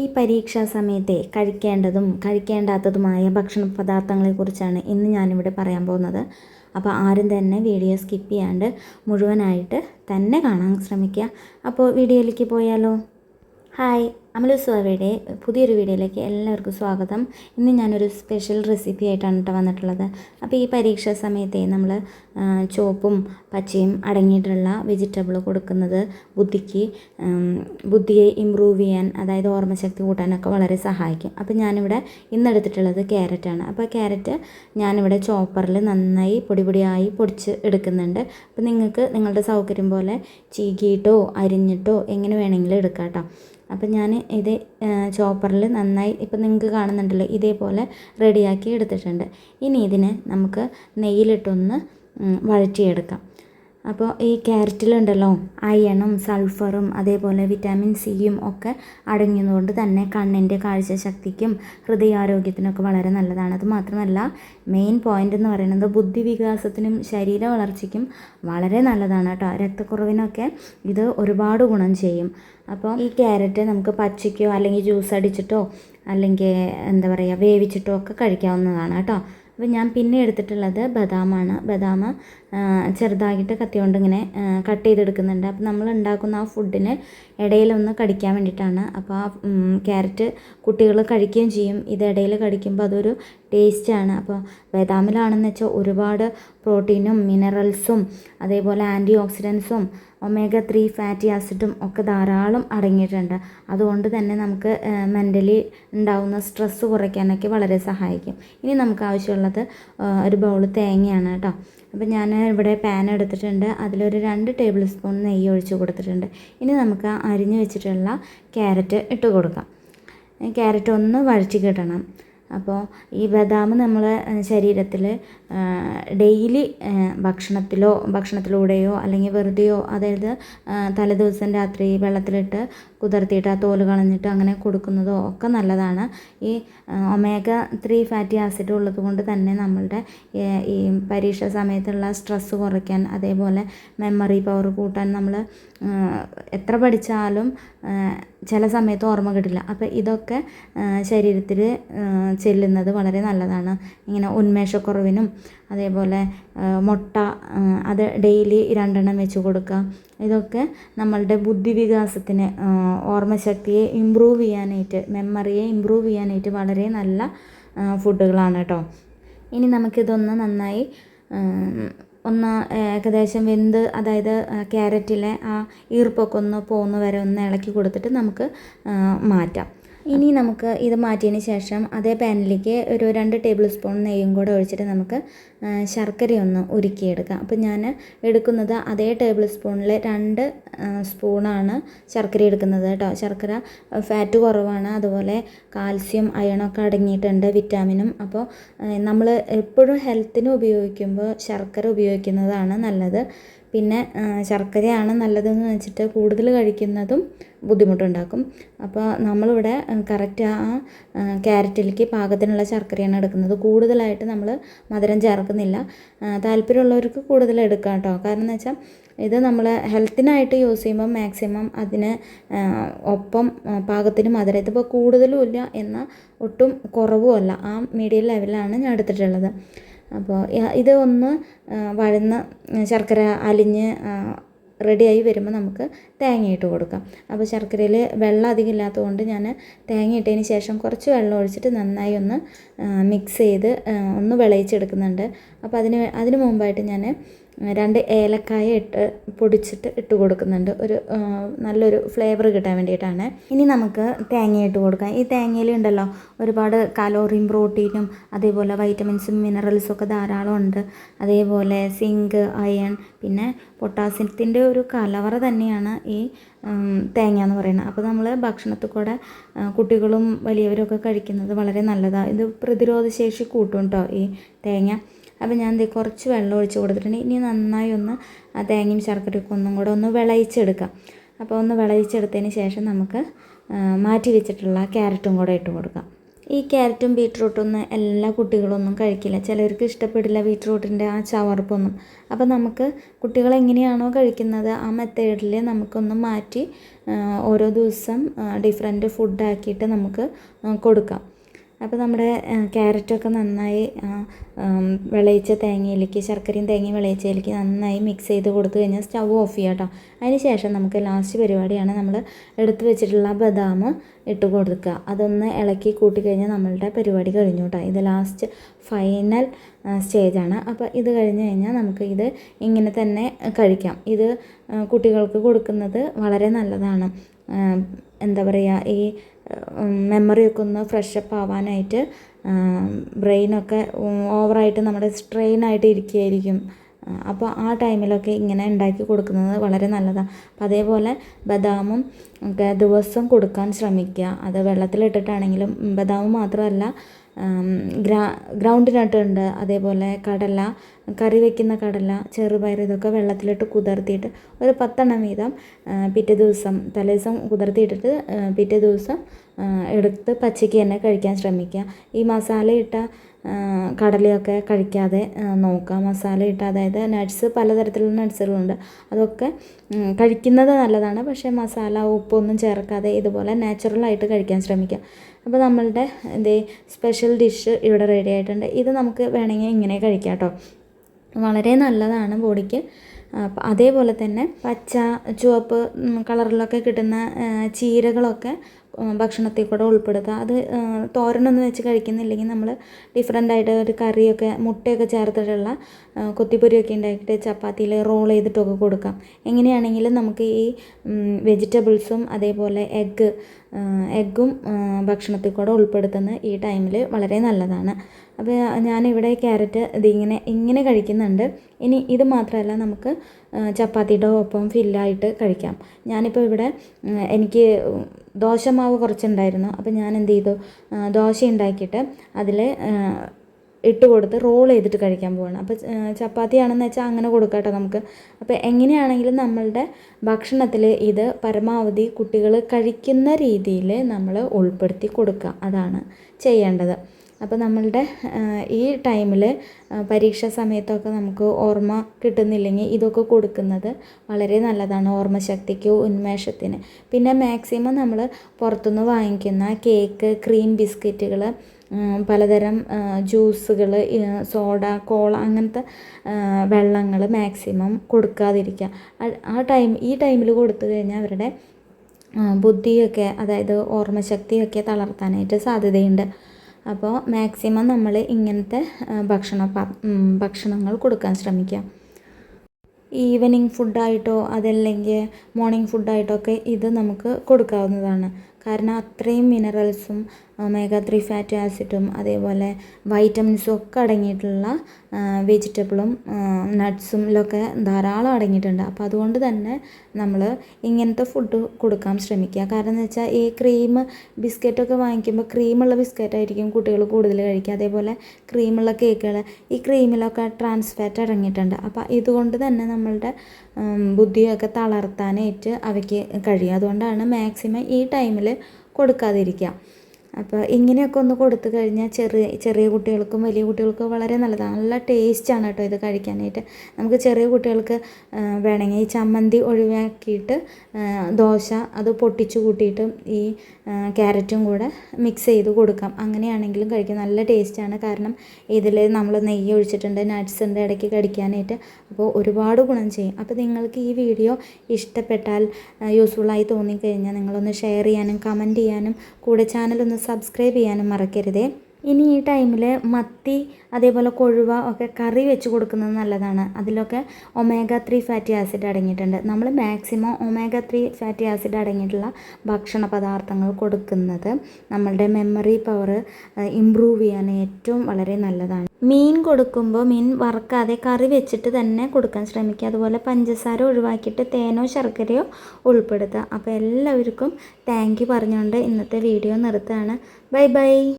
ഈ പരീക്ഷാ സമയത്തെ കഴിക്കേണ്ടതും കഴിക്കേണ്ടാത്തതുമായ ഭക്ഷണ പദാർത്ഥങ്ങളെക്കുറിച്ചാണ് ഇന്ന് ഞാനിവിടെ പറയാൻ പോകുന്നത്. അപ്പോൾ ആരും തന്നെ വീഡിയോ സ്കിപ്പ് ചെയ്യാണ്ട് മുഴുവനായിട്ട് തന്നെ കാണാൻ ശ്രമിക്കുക. അപ്പോൾ വീഡിയോയിലേക്ക് പോയാലോ? ഹായ്. അമലു സ്വാവയുടെ പുതിയൊരു വീഡിയോയിലേക്ക് എല്ലാവർക്കും സ്വാഗതം. ഇന്ന് ഞാനൊരു സ്പെഷ്യൽ റെസിപ്പി ആയിട്ടാണ് കേട്ടോ വന്നിട്ടുള്ളത്. അപ്പോൾ ഈ പരീക്ഷാ സമയത്തെ നമ്മൾ ചോപ്പും പച്ചയും അടങ്ങിയിട്ടുള്ള വെജിറ്റബിൾ കൊടുക്കുന്നത് ബുദ്ധിക്ക് ബുദ്ധിയെ ഇമ്പ്രൂവ് ചെയ്യാൻ അതായത് ഓർമ്മശക്തി കൂട്ടാനൊക്കെ വളരെ സഹായിക്കും. അപ്പോൾ ഞാനിവിടെ ഇന്നെടുത്തിട്ടുള്ളത് ക്യാരറ്റാണ് അപ്പോൾ ക്യാരറ്റ് ഞാനിവിടെ ചോപ്പറിൽ നന്നായി പൊടി പൊടിയായി പൊടിച്ച് എടുക്കുന്നുണ്ട്. അപ്പോൾ നിങ്ങൾക്ക് നിങ്ങളുടെ സൗകര്യം പോലെ ചീകിയിട്ടോ അരിഞ്ഞിട്ടോ എങ്ങനെ വേണമെങ്കിലും എടുക്കാം കേട്ടോ അപ്പം ഞാൻ ഇത് ചോപ്പറിൽ നന്നായി ഇപ്പം നിങ്ങൾക്ക് കാണുന്നുണ്ടല്ലോ ഇതേപോലെ റെഡിയാക്കി എടുത്തിട്ടുണ്ട്. ഇനി ഇതിനെ നമുക്ക് നെയ്യിലിട്ടൊന്ന് വഴറ്റിയെടുക്കാം. അപ്പോൾ ഈ ക്യാരറ്റിലുണ്ടല്ലോ അയണും സൾഫറും അതേപോലെ വിറ്റാമിൻ സിയും ഒക്കെ അടങ്ങിയതുകൊണ്ട് തന്നെ കണ്ണിന്റെ കാഴ്ചശക്തിക്കും ഹൃദയാരോഗ്യത്തിനൊക്കെ വളരെ നല്ലതാണ്. അത് മാത്രമല്ല മെയിൻ പോയിന്റ് എന്ന് പറയുന്നത് ബുദ്ധി വികാസത്തിനും ശരീര വളർച്ചയ്ക്കും വളരെ നല്ലതാണ് കേട്ടോ. രക്തക്കുറവിനൊക്കെ ഇത് ഒരുപാട് ഗുണം ചെയ്യും. അപ്പോൾ ഈ ക്യാരറ്റ് നമുക്ക് പച്ചയ്ക്കോ അല്ലെങ്കിൽ ജ്യൂസ് അടിച്ചിട്ടോ അല്ലെങ്കിൽ എന്താ പറയുക വേവിച്ചിട്ടോ ഒക്കെ കഴിക്കാവുന്നതാണ് കേട്ടോ. അപ്പോൾ ഞാൻ പിന്നെ എടുത്തിട്ടുള്ളത് ബദാമാണ്. ബദാം ചെറുതായിട്ട് കത്തി കൊണ്ട് ഇങ്ങനെ കട്ട് ചെയ്തെടുക്കുന്നുണ്ട്. അപ്പോൾ നമ്മൾ ഉണ്ടാക്കുന്ന ആ ഫുഡിന് ഇടയിലൊന്ന് കടിക്കാൻ വേണ്ടിയിട്ടാണ്. അപ്പോൾ ആ ക്യാരറ്റ് കുട്ടികൾ കഴിക്കുകയും ചെയ്യും. ഇത് ഇടയിൽ കടിക്കുമ്പോൾ അതൊരു ടേസ്റ്റാണ് അപ്പോൾ ബദാമിലാണെന്ന് വെച്ചാൽ ഒരുപാട് പ്രോട്ടീനും മിനറൽസും അതേപോലെ ആന്റി ഓക്സിഡൻസും ഒമേഗ ത്രീ ഫാറ്റി ആസിഡും ഒക്കെ ധാരാളം അടങ്ങിയിട്ടുണ്ട്. അതുകൊണ്ട് തന്നെ നമുക്ക് മെന്റലി ഉണ്ടാവുന്ന സ്ട്രെസ്സ് കുറയ്ക്കാനൊക്കെ വളരെ സഹായിക്കും. ഇനി നമുക്ക് ആവശ്യമുള്ളത് ഒരു ബൗൾ തേങ്ങയാണ് കേട്ടോ. അപ്പോൾ ഞാൻ ഇവിടെ പാൻ എടുത്തിട്ടുണ്ട്. അതിലൊരു രണ്ട് ടേബിൾ സ്പൂൺ നെയ്യ് ഒഴിച്ച് കൊടുത്തിട്ടുണ്ട്. ഇനി നമുക്ക് അരിഞ്ഞ് വെച്ചിട്ടുള്ള ക്യാരറ്റ് ഇട്ട് കൊടുക്കാം. ക്യാരറ്റ് ഒന്ന് വഴറ്റി കിട്ടണം. അപ്പോൾ ഈ ബദാം നമ്മൾ ശരീരത്തിൽ ഡെയിലി ഭക്ഷണത്തിലോ ഭക്ഷണത്തിലൂടെയോ അല്ലെങ്കിൽ വെറുതെയോ അതായത് തലേദിവസം രാത്രി വെള്ളത്തിലിട്ട് കുതിർത്തിയിട്ട് ആ തോൽ കളഞ്ഞിട്ട് അങ്ങനെ കൊടുക്കുന്നതോ ഒക്കെ നല്ലതാണ്. ഈ ഒമേഗ ത്രീ ഫാറ്റി ആസിഡ് ഉള്ളത് കൊണ്ട് തന്നെ നമ്മളുടെ ഈ പരീക്ഷ സമയത്തുള്ള സ്ട്രെസ്സ് കുറയ്ക്കാൻ അതേപോലെ മെമ്മറി പവർ കൂട്ടാൻ നമ്മൾ എത്ര പഠിച്ചാലും ചില സമയത്ത് ഓർമ്മ കിട്ടില്ല. അപ്പോൾ ഇതൊക്കെ ശരീരത്തിൽ ചെല്ലുന്നത് വളരെ നല്ലതാണ്. ഇങ്ങനെ ഉന്മേഷക്കുറവിനും അതേപോലെ മുട്ട അത് ഡെയിലി രണ്ടെണ്ണം വെച്ച് കൊടുക്കുക. ഇതൊക്കെ നമ്മളുടെ ബുദ്ധി വികാസത്തിന് ഓർമ്മശക്തിയെ ഇമ്പ്രൂവ് ചെയ്യാനായിട്ട് മെമ്മറിയെ ഇമ്പ്രൂവ് ചെയ്യാനായിട്ട് വളരെ നല്ല ഫുഡുകളാണ് കേട്ടോ. ഇനി നമുക്കിതൊന്ന് നന്നായി ഒന്ന് ഏകദേശം വെന്ത് അതായത് ക്യാരറ്റിലെ ആ ഈർപ്പൊക്കെ ഒന്ന് പോകുന്ന വരെ ഒന്ന് ഇളക്കി കൊടുത്തിട്ട് നമുക്ക് മാറ്റാം. ഇനി നമുക്ക് ഇത് മാറ്റിയതിന് ശേഷം അതേ പാനിലേക്ക് ഒരു രണ്ട് ടേബിൾ സ്പൂൺ നെയ്യും കൂടെ ഒഴിച്ചിട്ട് നമുക്ക് ശർക്കരയൊന്ന് ഉരുക്കിയെടുക്കാം. അപ്പോൾ ഞാൻ എടുക്കുന്നത് അതേ ടേബിൾ സ്പൂണിൽ രണ്ട് സ്പൂണാണ് ശർക്കര എടുക്കുന്നത് കേട്ടോ. ശർക്കര ഫാറ്റ് കുറവാണ്. അതുപോലെ കാൽസ്യം അയണൊക്കെ അടങ്ങിയിട്ടുണ്ട് വിറ്റാമിനും. അപ്പോൾ നമ്മൾ എപ്പോഴും ഹെൽത്തിന് ഉപയോഗിക്കുമ്പോൾ ശർക്കര ഉപയോഗിക്കുന്നതാണ് നല്ലത്. പിന്നെ ശർക്കരയാണ് നല്ലതെന്ന് വെച്ചിട്ട് കൂടുതൽ കഴിക്കുന്നതും ബുദ്ധിമുട്ടുണ്ടാക്കും. അപ്പോൾ നമ്മളിവിടെ കറക്റ്റ് ആ ക്യാരറ്റിലേക്ക് പാകത്തിനുള്ള ശർക്കരയാണ് എടുക്കുന്നത്. കൂടുതലായിട്ട് നമ്മൾ മധുരം ചേർക്കുന്നില്ല. താല്പര്യമുള്ളവർക്ക് കൂടുതൽ എടുക്കാം കേട്ടോ. കാരണം എന്ന് വെച്ചാൽ ഇത് നമ്മൾ ഹെൽത്തിനായിട്ട് യൂസ് ചെയ്യുമ്പോൾ മാക്സിമം അതിന് ഒപ്പം പാകത്തിന് മധുരം. ഇതിപ്പോൾ കൂടുതലും ഇല്ല എന്നാൽ ഒട്ടും കുറവുമല്ല. ആ മീഡിയം ലെവലാണ് ഞാൻ എടുത്തിട്ടുള്ളത്. അപ്പോൾ ഇത് ഒന്ന് വഴന്ന് ശർക്കര അലിഞ്ഞ് റെഡിയായി വരുമ്പോൾ നമുക്ക് തേങ്ങയിട്ട് കൊടുക്കാം. അപ്പോൾ ശർക്കരയിൽ വെള്ളം അധികം ഇല്ലാത്തതുകൊണ്ട് ഞാൻ തേങ്ങ ഇട്ടതിന് ശേഷം കുറച്ച് വെള്ളം ഒഴിച്ചിട്ട് നന്നായി ഒന്ന് മിക്സ് ചെയ്ത് ഒന്ന് വിളയിച്ചെടുക്കുന്നുണ്ട്. അപ്പോൾ അതിന് അതിന് മുമ്പായിട്ട് ഞാൻ രണ്ട് ഏലക്കായ ഇട്ട് പൊടിച്ചിട്ട് ഇട്ട് കൊടുക്കുന്നുണ്ട്. ഒരു നല്ലൊരു ഫ്ലേവർ കിട്ടാൻ വേണ്ടിയിട്ടാണ്. ഇനി നമുക്ക് തേങ്ങ ഇട്ട് കൊടുക്കാം. ഈ തേങ്ങയിൽ ഉണ്ടല്ലോ ഒരുപാട് കലോറിയും പ്രോട്ടീനും അതേപോലെ വൈറ്റമിൻസും മിനറൽസും ഒക്കെ ധാരാളം ഉണ്ട്. അതേപോലെ സിങ്ക് അയൺ പിന്നെ പൊട്ടാസ്യത്തിന്റെ ഒരു കലവറ തന്നെയാണ് ഈ തേങ്ങ എന്ന് പറയുന്നത്. അപ്പോൾ നമ്മൾ ഭക്ഷണത്തിൽ കൂടെ കുട്ടികളും വലിയവരൊക്കെ കഴിക്കുന്നത് വളരെ നല്ലതാണ് ഇത് പ്രതിരോധശേഷി കൂട്ടും കേട്ടോ ഈ തേങ്ങ. അപ്പോൾ ഞാൻ ദേ കുറച്ച് വെള്ളം ഒഴിച്ച് കൊടുത്തിട്ടുണ്ട് ഇനി നന്നായി ഒന്ന് ആ തേങ്ങയും ശർക്കരയൊക്കെ ഒന്നും കൂടെ ഒന്ന് വിളയിച്ചെടുക്കാം. അപ്പോൾ ഒന്ന് വിളയിച്ചെടുത്തതിന് ശേഷം നമുക്ക് മാറ്റി വെച്ചിട്ടുള്ള ക്യാരറ്റും കൂടെ ഇട്ട് കൊടുക്കാം. ഈ ക്യാരറ്റും ബീട്രൂട്ടൊന്നും എല്ലാ കുട്ടികളൊന്നും കഴിക്കില്ല. ചിലർക്ക് ഇഷ്ടപ്പെടില്ല ബീട്രൂട്ടിന്റെ ആ ചവർപ്പൊന്നും. അപ്പോൾ നമുക്ക് കുട്ടികൾ എങ്ങനെയാണോ കഴിക്കുന്നത് ആ മെത്തേഡിൽ നമുക്കൊന്ന് മാറ്റി ഓരോ ദിവസം ഡിഫറെന്റ് ഫുഡാക്കിയിട്ട് നമുക്ക് കൊടുക്കാം. അപ്പോൾ നമ്മുടെ ക്യാരറ്റൊക്കെ നന്നായി വിളയിച്ച തേങ്ങയിലേക്ക് ശർക്കരയും തേങ്ങയും വിളയിച്ചതിലേക്ക് നന്നായി മിക്സ് ചെയ്ത് കൊടുത്തു കഴിഞ്ഞാൽ സ്റ്റൗ ഓഫ് ചെയ്യാം കേട്ടോ അതിന് ശേഷം നമുക്ക് ലാസ്റ്റ് പരിപാടിയാണ് നമ്മൾ എടുത്തു വെച്ചിട്ടുള്ള ബദാം ഇട്ട് കൊടുക്കുക. അതൊന്ന് ഇളക്കി കൂട്ടി കഴിഞ്ഞാൽ നമ്മളുടെ പരിപാടി കഴിഞ്ഞു കേട്ടോ ഇത് ലാസ്റ്റ് ഫൈനൽ സ്റ്റേജാണ് അപ്പോൾ ഇത് കഴിഞ്ഞ് കഴിഞ്ഞാൽ നമുക്ക് ഇത് ഇങ്ങനെ തന്നെ കഴിക്കാം. ഇത് കുട്ടികൾക്ക് കൊടുക്കുന്നത് വളരെ നല്ലതാണ്. എന്താ പറയുക ഈ മെമ്മറിയൊക്കെ ഒന്ന് ഫ്രഷപ്പ് ആവാനായിട്ട് ബ്രെയിനൊക്കെ ഓവറായിട്ട് നമ്മുടെ സ്ട്രെയിൻ ആയിട്ട് ഇരിക്കുകയായിരിക്കും. അപ്പോൾ ആ ടൈമിലൊക്കെ ഇങ്ങനെ ഉണ്ടാക്കി കൊടുക്കുന്നത് വളരെ നല്ലതാണ് അപ്പോൾ അതേപോലെ ബദാമും ഒക്കെ ദിവസം കൊടുക്കാൻ ശ്രമിക്കുക. അത് വെള്ളത്തിലിട്ടിട്ടാണെങ്കിലും ബദാം മാത്രമല്ല ഗ്രാ ഗ്രൗണ്ട് അതേപോലെ കടല കറി വയ്ക്കുന്ന കടല ചെറുപയർ ഇതൊക്കെ വെള്ളത്തിലിട്ട് കുതിർത്തിയിട്ട് ഒരു പത്തെണ്ണം വീതം പിറ്റേ ദിവസം തലേ ദിവസം കുതിർത്തിയിട്ടിട്ട് പിറ്റേ ദിവസം എടുത്ത് പച്ചയ്ക്ക് തന്നെ കഴിക്കാൻ ശ്രമിക്കുക. ഈ മസാല ഇട്ട കടലയൊക്കെ കഴിക്കാതെ നോക്കുക. മസാല ഇട്ട അതായത് നട്ട്സ് പലതരത്തിലുള്ള നട്ട്സുകളുണ്ട്. അതൊക്കെ കഴിക്കുന്നത് നല്ലതാണ്. പക്ഷേ മസാല ഉപ്പൊന്നും ചേർക്കാതെ ഇതുപോലെ നാച്ചുറലായിട്ട് കഴിക്കാൻ ശ്രമിക്കുക. അപ്പോൾ നമ്മളുടെ എന്തേ സ്പെഷ്യൽ ഡിഷ് ഇവിടെ റെഡി ആയിട്ടുണ്ട്. ഇത് നമുക്ക് വേണമെങ്കിൽ ഇങ്ങനെ കഴിക്കാം കേട്ടോ. വളരെ നല്ലതാണ് ബോഡിക്ക്. അതേപോലെ തന്നെ പച്ച ചുവപ്പ് കളറിലൊക്കെ കിട്ടുന്ന ചീരകളൊക്കെ ഭക്ഷണത്തിൽ കൂടെ ഉൾപ്പെടുത്തുക അത് തോരനൊന്നും വെച്ച് കഴിക്കുന്നില്ലെങ്കിൽ നമ്മൾ ഡിഫറെന്റ് ആയിട്ട് ഒരു കറിയൊക്കെ മുട്ടയൊക്കെ ചേർത്തിട്ടുള്ള കൊത്തിപ്പൊരിയൊക്കെ ഉണ്ടാക്കിയിട്ട് ചപ്പാത്തിയിൽ റോൾ ചെയ്തിട്ടൊക്കെ കൊടുക്കാം. എങ്ങനെയാണെങ്കിലും നമുക്ക് ഈ വെജിറ്റബിൾസും അതേപോലെ എഗ്ഗ് എഗ്ഗും ഭക്ഷണത്തിൽ കൂടെ ഉൾപ്പെടുത്തുന്നത് ഈ ടൈമിൽ വളരെ നല്ലതാണ്. അപ്പോൾ ഞാനിവിടെ ക്യാരറ്റ് ഇതിങ്ങനെ ഇങ്ങനെ കഴിക്കുന്നുണ്ട്. ഇനി ഇത് മാത്രമല്ല നമുക്ക് ചപ്പാത്തിയുടെ ഒപ്പം ഫില്ലായിട്ട് കഴിക്കാം. ഞാനിപ്പോൾ ഇവിടെ എനിക്ക് ദോശമാവ് കുറച്ചുണ്ടായിരുന്നു. അപ്പോൾ ഞാൻ എന്ത് ചെയ്തു? ദോശ ഉണ്ടാക്കിയിട്ട് അതിൽ ഇട്ട് കൊടുത്ത് റോൾ ചെയ്തിട്ട് കഴിക്കാൻ പോവാണ്. അപ്പോൾ ചപ്പാത്തി ആണെന്ന് വെച്ചാൽ അങ്ങനെ കൊടുക്കാം കേട്ടോ നമുക്ക്. അപ്പോൾ എങ്ങനെയാണെങ്കിലും നമ്മളുടെ ഭക്ഷണത്തിൽ ഇത് പരമാവധി കുട്ടികൾ കഴിക്കുന്ന രീതിയിൽ നമ്മൾ ഉൾപ്പെടുത്തി കൊടുക്കുക അതാണ് ചെയ്യേണ്ടത്. അപ്പോൾ നമ്മളുടെ ഈ ടൈമിൽ പരീക്ഷ സമയത്തൊക്കെ നമുക്ക് ഓർമ്മ കിട്ടുന്നില്ലെങ്കിൽ ഇതൊക്കെ കൊടുക്കുന്നത് വളരെ നല്ലതാണ് ഓർമ്മശക്തിക്ക് ഉന്മേഷത്തിന്. പിന്നെ മാക്സിമം നമ്മൾ പുറത്തുനിന്ന് വാങ്ങിക്കുന്ന കേക്ക് ക്രീം ബിസ്ക്കറ്റുകൾ പലതരം ജ്യൂസുകൾ സോഡ കോള അങ്ങനത്തെ വെള്ളങ്ങൾ മാക്സിമം കൊടുക്കാതിരിക്കുക ആ- ടൈം ഈ ടൈമിൽ കൊടുത്തു കഴിഞ്ഞാൽ അവരുടെ ബുദ്ധിയൊക്കെ അതായത് ഓർമ്മശക്തിയൊക്കെ തളർത്താനായിട്ട് സാധ്യതയുണ്ട്. അപ്പോൾ മാക്സിമം നമ്മൾ ഇങ്ങനത്തെ ഭക്ഷണ ഭക്ഷണങ്ങൾ കൊടുക്കാൻ ശ്രമിക്കുക ഈവനിങ് ഫുഡായിട്ടോ അതല്ലെങ്കിൽ മോർണിംഗ് ഫുഡായിട്ടോ ഒക്കെ ഇത് നമുക്ക് കൊടുക്കാവുന്നതാണ്. കാരണം അത്രയും മിനറൽസും ഒമേഗ ത്രീ ഫാറ്റി ആസിഡും അതേപോലെ വൈറ്റമിൻസും ഒക്കെ അടങ്ങിയിട്ടുള്ള വെജിറ്റബിളും നട്ട്സും ധാരാളം അടങ്ങിയിട്ടുണ്ട്. അപ്പോൾ അതുകൊണ്ട് തന്നെ നമ്മൾ ഇങ്ങനത്തെ ഫുഡ് കൊടുക്കാൻ ശ്രമിക്കുക. കാരണം എന്ന് വെച്ചാൽ ഈ ക്രീം ബിസ്ക്കറ്റൊക്കെ വാങ്ങിക്കുമ്പോൾ ക്രീമുള്ള ബിസ്ക്കറ്റായിരിക്കും കുട്ടികൾ കൂടുതൽ കഴിക്കുക. അതേപോലെ ക്രീമുള്ള കേക്കുകൾ ഈ ക്രീമിലൊക്കെ ട്രാൻസ് ഫാറ്റ് അടങ്ങിയിട്ടുണ്ട്. അപ്പോൾ ഇതുകൊണ്ട് തന്നെ നമ്മളുടെ ബുദ്ധിയൊക്കെ തളർത്താനായിട്ട് അവയ്ക്ക് കഴിയും. അതുകൊണ്ടാണ് മാക്സിമം ഈ ടൈമിൽ കൊടുക്കാതിരിക്കുക. അപ്പോൾ ഇങ്ങനെയൊക്കെ ഒന്ന് കൊടുത്തു കഴിഞ്ഞാൽ ചെറിയ ചെറിയ കുട്ടികൾക്കും വലിയ കുട്ടികൾക്കും വളരെ നല്ലതാണ്. നല്ല ടേസ്റ്റാണ് കേട്ടോ ഇത് കഴിക്കാനായിട്ട്. നമുക്ക് ചെറിയ കുട്ടികൾക്ക് വേണമെങ്കിൽ ഈ ചമ്മന്തി ഒഴിവാക്കിയിട്ട് ദോശ അത് പൊട്ടിച്ചു കൂട്ടിയിട്ട് ഈ ക്യാരറ്റും കൂടെ മിക്സ് ചെയ്ത് കൊടുക്കാം. അങ്ങനെയാണെങ്കിലും കഴിക്കാം. നല്ല ടേസ്റ്റാണ് കാരണം ഇതിൽ നമ്മൾ നെയ്യ് ഒഴിച്ചിട്ടുണ്ട് നട്ട്സ് ഉണ്ട് ഇടയ്ക്ക് കടിക്കാനായിട്ട്. അപ്പോൾ ഒരുപാട് ഗുണം ചെയ്യും. അപ്പോൾ നിങ്ങൾക്ക് ഈ വീഡിയോ ഇഷ്ടപ്പെട്ടാൽ യൂസ്ഫുള്ളായി തോന്നിക്കഴിഞ്ഞാൽ നിങ്ങളൊന്ന് ഷെയർ ചെയ്യാനും കമന്റ് ചെയ്യാനും കൂടെ ചാനലൊന്ന് സബ്സ്ക്രൈബ് ചെയ്യാനും മറക്കരുതേ. ഇനി ഈ ടൈമിൽ മത്തി അതേപോലെ കൊഴുവ ഒക്കെ കറി വെച്ച് കൊടുക്കുന്നത് നല്ലതാണ്. അതിലൊക്കെ ഒമേഗ ത്രീ ഫാറ്റി ആസിഡ് അടങ്ങിയിട്ടുണ്ട്. നമ്മൾ maximum omega three fatty acid അടങ്ങിയിട്ടുള്ള ഭക്ഷണ പദാർത്ഥങ്ങൾ കൊടുക്കുന്നത് നമ്മളുടെ മെമ്മറി പവർ ഇമ്പ്രൂവ് ചെയ്യാൻ ഏറ്റവും വളരെ നല്ലതാണ്. മീൻ കൊടുക്കുമ്പോൾ മീൻ വറുക്കാതെ കറി വെച്ചിട്ട് തന്നെ കൊടുക്കാൻ ശ്രമിക്കുക. അതുപോലെ പഞ്ചസാര ഒഴിവാക്കിയിട്ട് തേനോ ശർക്കരയോ ഉൾപ്പെടുത്തുക. അപ്പോൾ എല്ലാവർക്കും താങ്ക് യു പറഞ്ഞുകൊണ്ട് ഇന്നത്തെ വീഡിയോ നിർത്തുകയാണ്. Bye bye